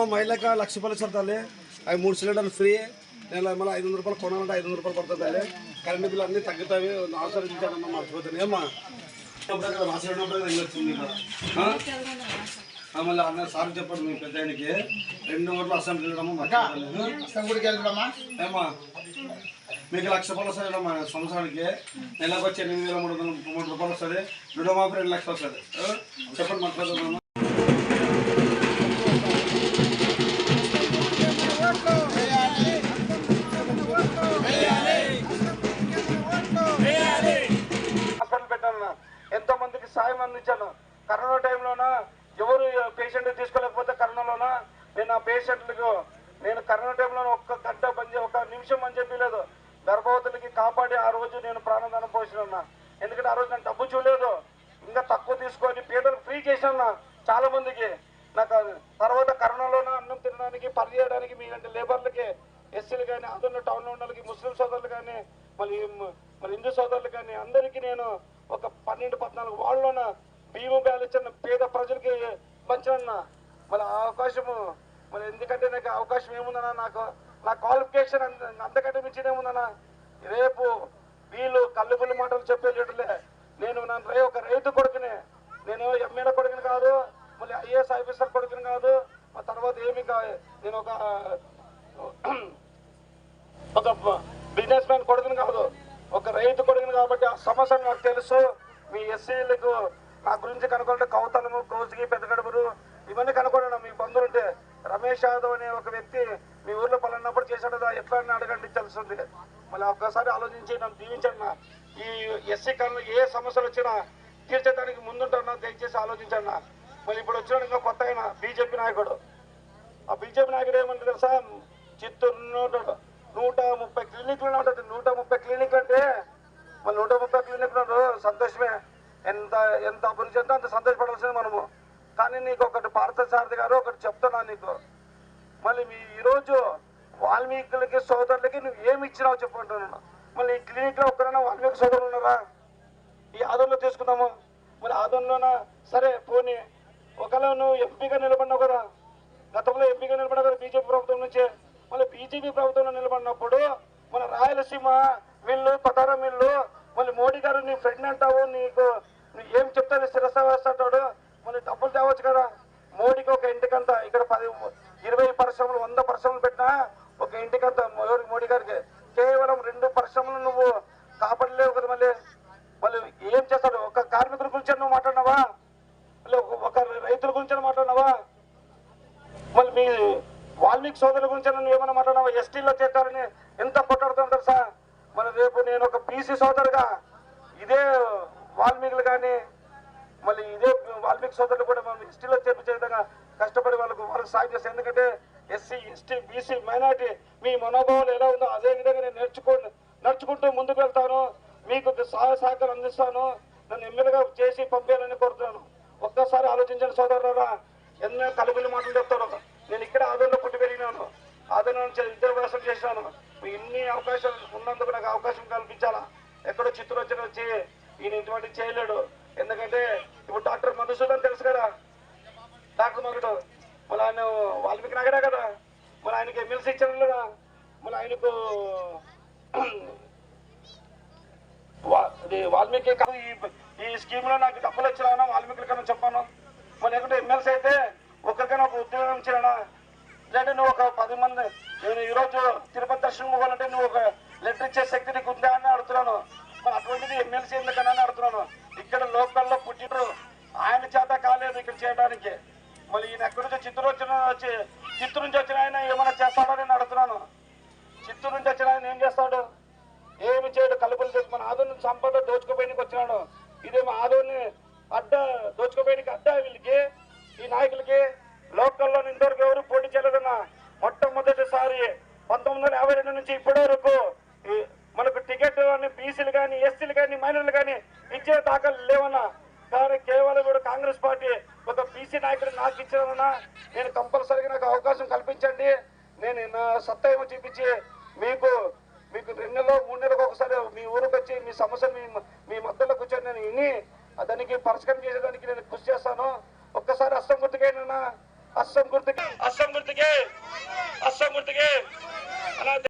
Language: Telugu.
అమ్మ మహిళక లక్ష రూపాయలు తల్లి. అవి మూడు సిలిండర్లు ఫ్రీ. నెల మళ్ళీ ఐదు వందల రూపాయలు కొనాలంటే ఐదు వందల రూపాయలు పడుతుంది తల్లి. కరెంటు బిల్లు అన్నీ తగ్గుతాయి. ఆచరించానమ్మా మర్చిపోతుంది ఏమ్మా? మళ్ళీ అన్న సార్ చెప్పండి మీ పెద్ద ఆయనకి రెండు ఓట్లు అసెంబ్లీ ఏమ్మా? మీకు లక్ష రూపాయలు వస్తుంది మా సంవత్సరానికి. నెలకు వచ్చి ఎనిమిది వేల మూడు వందల మూడు రూపాయలు వస్తుంది రెండో మాపు రెండు లక్షలు వస్తుంది? చెప్పండి మాట్లాడుతున్నామా పేషెంట్లకు నేను కరోనా టైంలో ఒక్క గంట పని ఒక నిమిషం అని చెప్పలేదు. గర్భవతులకి కాపాడి ఆ రోజు నేను ప్రాణదానం పోసిన ఎందుకంటే ఆ రోజు నేను డబ్బు చూడలేదు. ఇంకా తక్కువ తీసుకొని పేదలకు ఫ్రీ చేశాను చాలా మందికి నాకు తర్వాత కరోనాలోన అన్నం తినడానికి పని చేయడానికి మీ అంటే లేబర్లకి ఎస్సీలు కానీ అదున్న టౌన్లో ఉన్న వాళ్ళకి ముస్లిం సోదరులు కానీ మళ్ళీ మళ్ళీ హిందూ సోదరులు కానీ అందరికీ నేను ఒక పన్నెండు పద్నాలుగు వాళ్ళలోన బియ్యం బ్యాలెన్స్ అన్న పేద ప్రజలకి పంచిన మళ్ళీ ఆ అవకాశము మరి ఎందుకంటే నాకు అవకాశం ఏముందన్నా? నాకు నా క్వాలిఫికేషన్ అంత- అంతకంటే మించిన ఏముందన్నా? రేపు వీళ్ళు కళ్ళుబుల్లి మాటలు చెప్పేటట్లే నేను నా రై- ఒక రైతు కొడుకునే. నేను ఎమ్మెల్యే కొడుకుని కాదు మళ్ళీ ఐఏఎస్ ఆఫీసర్ కొడుకుని కాదు మా తర్వాత ఏమి కా నేను ఒక ఒక బిజినెస్ మ్యాన్ కొడుకుని కాదు ఒక రైతు కొడుకుని కాబట్టి ఆ సమస్య నాకు తెలుసు. మీ ఎస్సీలకు నా గురించి కనుక్కుంటే కౌతలము కోసిగి పెద్ద రమేష్ యాదవ్ అనే ఒక వ్యక్తి మీ ఊర్లో పలానప్పుడు చేశాడు ఎట్లా అని అడగండి తెలిసింది. మళ్ళీ ఒక్కసారి ఆలోచించి నన్ను దీవించండి ఈ ఎస్సీ కాలంలో ఏ సమస్యలు వచ్చినా తీర్చడానికి ముందుంటున్నా దయచేసి ఆలోచించండి మళ్ళీ ఇప్పుడు వచ్చినాడు ఇంకా కొత్త ఆయన బీజేపీ నాయకుడు. ఆ బీజేపీ నాయకుడు ఏమంటే తెలుసా? చిత్తూరు నూట నూట ముప్పై క్లినిక్లు ఉంటుంది నూట ముప్పై క్లినిక్ అంటే మన నూట ముప్పై క్లినిక్లు సంతోషమే. ఎంత ఎంత అభివృద్ధి అంత సంతోషపడాల్సింది మనము. కానీ నీకు ఒకటి పార్థసారథి గారు ఒకటి చెప్తున్నా నీకు. మళ్ళీ మీ ఈరోజు వాల్మీకులకి సోదరులకి నువ్వు ఏమి ఇచ్చినావు చెప్పుకుంటున్నాను మళ్ళీ ఈ క్లినిక్లో ఒక్కరైనా వాల్మీకి సోదరులు ఉన్నారా? ఈ ఆదంలో తీసుకుందాము. మరి ఆదంలోన సరే పోనీ. ఒకవేళ నువ్వు ఎంపీగా నిలబడినావు కదా గతంలో ఎంపీగా నిలబడినావు కదా బీజేపీ ప్రభుత్వం నుంచి మళ్ళీ బీజేపీ ప్రభుత్వంలో నిలబడినప్పుడు మన రాయలసీమ వీళ్ళు కొతారం వీళ్ళు మళ్ళీ మోడీ గారు నీ ఫ్రెండ్ అంటావు నీకు నువ్వు ఏం చెప్తాను శిరస వేస్తాడు మళ్ళీ డబ్బులు తేవచ్చు కదా మోడీకి ఒక ఇంటికంత ఇక్కడ పది ఇరవై పరిశ్రమలు వంద పరిశ్రమలు పెట్టినా ఒక ఇంటికంత మోడీ గారికి. కేవలం రెండు పరిశ్రమలు నువ్వు కాపాడలేవు కదా మళ్ళీ? మళ్ళీ ఏం చేస్తాడు? ఒక కార్మికుల గురించి నువ్వు మాట్లాడినావా? మళ్ళీ ఒక- రైతుల గురించి మాట్లాడినావా? మళ్ళీ మీ వాల్మీకి సోదరుల గురించి నువ్వు ఏమైనా మాట్లాడినావా? ఎస్టీలో చేస్తారని ఎంత కొట్టాడుతుంటారు సార్ మరి రేపు నేను ఒక బీసీ సోదరుగా ఇదే వాల్మీకులు కానీ మళ్ళీ ఇదే వాల్మీకి సోదరులు కూడా మనం ఎస్టీలో చేర్పించే విధంగా కష్టపడి వాళ్ళకు వాళ్ళకి సాయం చేస్తాను ఎందుకంటే ఎస్సీ ఎస్టీ బీసీ మైనార్టీ మీ మనోభావాలు ఎలా ఉందో అదే విధంగా నేను నేర్చుకో నడుచుకుంటూ ముందుకు వెళ్తాను. మీకు సహాయ సహకారం అందిస్తాను. నన్ను ఎమ్మెల్యేగా చేసి పంపించాలని కోరుతున్నాను. ఒక్కసారి ఆలోచించండి సోదరులారా. ఎన్నో కలుగులు మాటలు చెప్తారు నేను ఇక్కడ ఆదరణలో పుట్టి పెరిగినాను. ఆదరణ నుంచి విద్యాభ్యాసం చేసినాను ఇన్ని అవకాశాలు ఉన్నందుకు నాకు అవకాశం కల్పించాలా? ఎక్కడో చిత్తూరు వచ్చిన వచ్చి ఈయన ఇటువంటి చేయలేడు. ఎందుకంటే ఇప్పుడు డాక్టర్ మధుసూదన్ తెలుసు కదా? డాక్టర్ మగుడు మళ్ళీ ఆయన వాల్మీకి నగరే కదా. మళ్ళీ ఆయనకి ఎమ్మెల్సీ ఇచ్చారు కదా. మళ్ళీ ఆయనకు వాల్మీకి కాదు ఈ ఈ స్కీమ్లో నాకు డబ్బులు వచ్చినా వాల్మీకి కన్నా చెప్పాను. మరి లేకుంటే ఎమ్మెల్సీ అయితే ఒక్కరికైనా ఒక ఉద్యోగం ఇచ్చినా లేదంటే నువ్వు ఒక పది మంది నేను ఈ రోజు తిరుపతి దర్శనం పోవాలంటే నువ్వు ఒక లెటర్ ఇచ్చే శక్తి నీకు ఉందా అని అడుగుతున్నాను. మరి అటువంటిది ఎమ్మెల్సీ ఎందుకని అడుగుతున్నాను. ఇక్కడ లోకల్లో పుట్టినరు ఆయన చేత కాలేదు ఇక్కడ చేయడానికి. మళ్ళీ ఈయన ఎక్కడ చిత్తూరు వచ్చిన చిత్తూరు నుంచి వచ్చిన ఆయన ఏమైనా చేస్తాడని నేను అడుగుతున్నాను. చిత్తూరు నుంచి వచ్చిన ఆయన ఏం చేస్తాడు? ఏమి చేయడు? కలుపులు చేసి మన ఆదోని సంపద దోచుకోపోయినకి వచ్చినాడు. ఇదే మా ఆదోని అడ్డ దోచుకోపోయినకి అడ్డ వీళ్ళకి ఈ నాయకులకి. లోకల్లో ఇంతవరకు ఎవరు పోటీ చేయలేదన్న. మొట్టమొదటిసారి పంతొమ్మిది వందల యాభై రెండు నుంచి ఇప్పటి వరకు మనకు టికెట్ అని బీసీలు కానీ ఎస్సీలు కానీ మైనర్లు కానీ ఇచ్చే దాఖలు లేవన్నా కానీ కేవలం కూడా కాంగ్రెస్ పార్టీ ఒక బీసీ నాయకుడు నాకు ఇచ్చారన్నా నేను కంపల్సరీగా నాకు అవకాశం కల్పించండి. నేను నా సత్తా ఏమో చూపించి మీకు మీకు రెండు నెలలో మూడు నెలలకు ఒకసారి మీ ఊరికి వచ్చి మీ సమస్యలు మీ మీ మధ్యలో కూర్చొని నేను విని దానికి పరిష్కారం చేసేదానికి నేను కృషి చేస్తాను. ఒక్కసారి అస్సం గుర్తుకైనా అస్సం గుర్తుకే. అస్సం గుర్తుకే. అస్సం గుర్తుకే. అలా